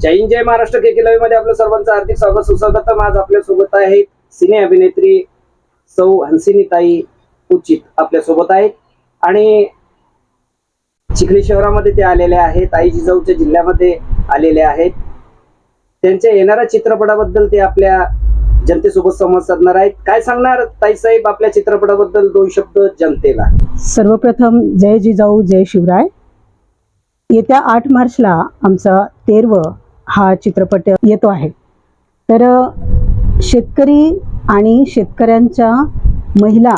जय जय महाराष्ट्र. के के मध्ये आपलं सर्वांचं हार्दिक स्वागत. सुस्वागत आज आपल्यासोबत आहेत सिने अभिनेत्री सौ हंसिनीताई उचित आपल्यासोबत आहेत. आणि चिखली शहरामध्ये ते आलेले आहेत आई जिजाऊच्या जिल्ह्यामध्ये आलेले आहेत. त्यांच्या येणाऱ्या चित्रपटाबद्दल ते आपल्या जनतेसोबत संवाद साधणार आहेत. काय सांगणार ताई साहेब आपल्या चित्रपटाबद्दल दोन शब्द जनतेला? सर्वप्रथम जय जिजाऊ जय शिवराय. येत्या आठ मार्चला आमचा तेरव हा चित्रपट येतो आहे. तर शेतकरी आणि शेतकऱ्यांच्या महिला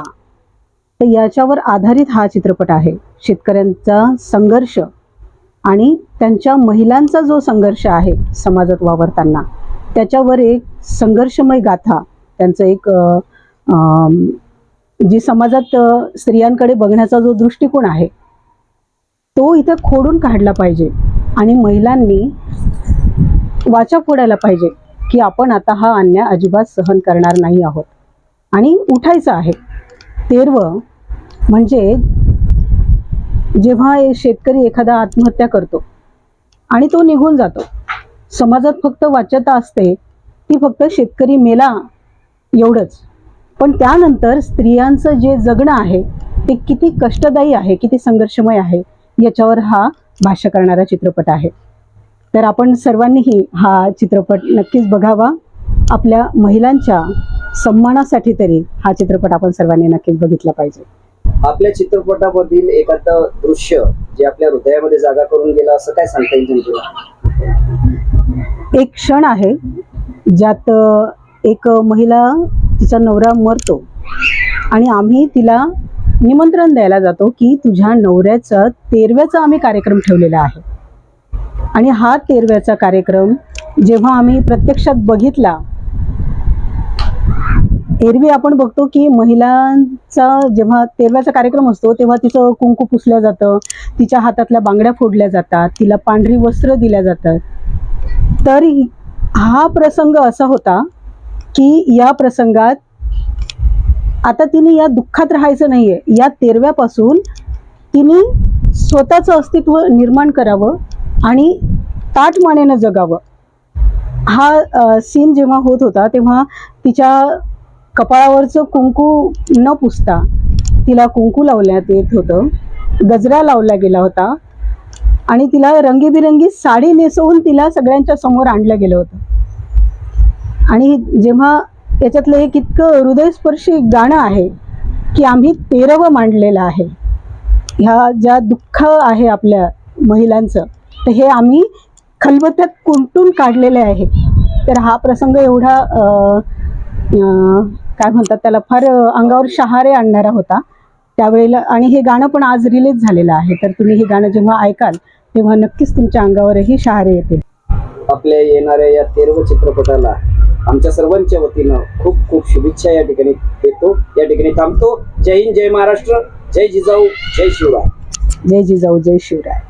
तर याच्यावर आधारित हा चित्रपट आहे. शेतकऱ्यांचा संघर्ष आणि त्यांच्या महिलांचा जो संघर्ष आहे समाजात वावरताना त्याच्यावर एक संघर्षमय गाथा त्यांचं एक जी समाजात स्त्रियांकडे बघण्याचा जो दृष्टिकोन आहे तो इथं खोडून काढला पाहिजे. आणि महिलांनी वाचा फोडायला पाहिजे की आपण आता हा अन्याय अजिबात सहन करणार नाही आहोत. आणि उठायचं आहे. तेरव म्हणजे जेव्हा शेतकरी एखादा आत्महत्या करतो आणि तो निघून जातो समाजात फक्त वाच्यता असते ती फक्त शेतकरी मेला एवढंच. पण त्यानंतर स्त्रियांचं जे जगणं आहे ते किती कष्टदायी आहे किती संघर्षमय आहे याच्यावर हा भाष्य करणारा चित्रपट आहे. तर आपण सर्वांनीही हा चित्रपट नक्कीच बघावा. आपल्या महिलांच्या सन्मानासाठी तरी हा चित्रपट आपण सर्वांनी नक्कीच बघितला पाहिजे. आपल्या चित्रपटामधील एखादं दृश्य जे आपल्या हृदयामध्ये जागा करून गेलं असं काय सांगता येईल एक क्षण आहे ज्यात एक महिला तिचा नवरा मरतो आणि आम्ही तिला निमंत्रण द्यायला जातो की तुझ्या नवऱ्याचं तेरव्याचा आम्ही कार्यक्रम ठेवलेला आहे. आणि हा तेरव्याचा कार्यक्रम जेव्हा आम्ही प्रत्यक्षात बघितला एरवी आपण बघतो की महिलांचा जेव्हा तेरव्याचा कार्यक्रम असतो तेव्हा तिचं कुंकू पुसलं जातं तिच्या हातातल्या बांगड्या फोडल्या जातात तिला पांढरी वस्त्र दिल्या जातात. तरी हा प्रसंग असा होता की या प्रसंगात आता तिने या दुःखात राहायचं नाहीये. या तेरव्यापासून तिने स्वतःचं अस्तित्व निर्माण करावं आणि ताटमानेनं जगावं. हा सीन जेव्हा होत होता तेव्हा तिच्या कपाळावरचं कुंकू न पुसता तिला कुंकू लावण्यात येत होतं. गजरा लावला गेला होता आणि तिला रंगीबिरंगी साडी नेसवून तिला सगळ्यांच्या समोर आणलं गेलं होतं. आणि जेव्हा याच्यातलं हे कितकं हृदयस्पर्शी गाणं आहे की आम्ही तेरवं मांडलेलं आहे. ह्या ज्या दुःख आहे आपल्या महिलांचं तर हे आम्ही खलबत्त्यात कुंटून काढलेले आहे. तर हा प्रसंग एवढा काय म्हणतात त्याला फार अंगावर शहारे आणणारा होता. त्यावेळेला आणि हे गाणं पण आज रिलीज झालेलं आहे. तर तुम्ही हे गाणं जेव्हा ऐकाल तेव्हा नक्कीच तुमच्या अंगावरही शहारे येतील. आपल्या येणाऱ्या या तेरव चित्रपटाला आमच्या सर्वांच्या वतीनं खूप खूप शुभेच्छा या ठिकाणी देतो. या ठिकाणी थांबतो. जय हिंद जय महाराष्ट्र. जय जिजाऊ जय शिवराय. जय जिजाऊ जय शिवराय.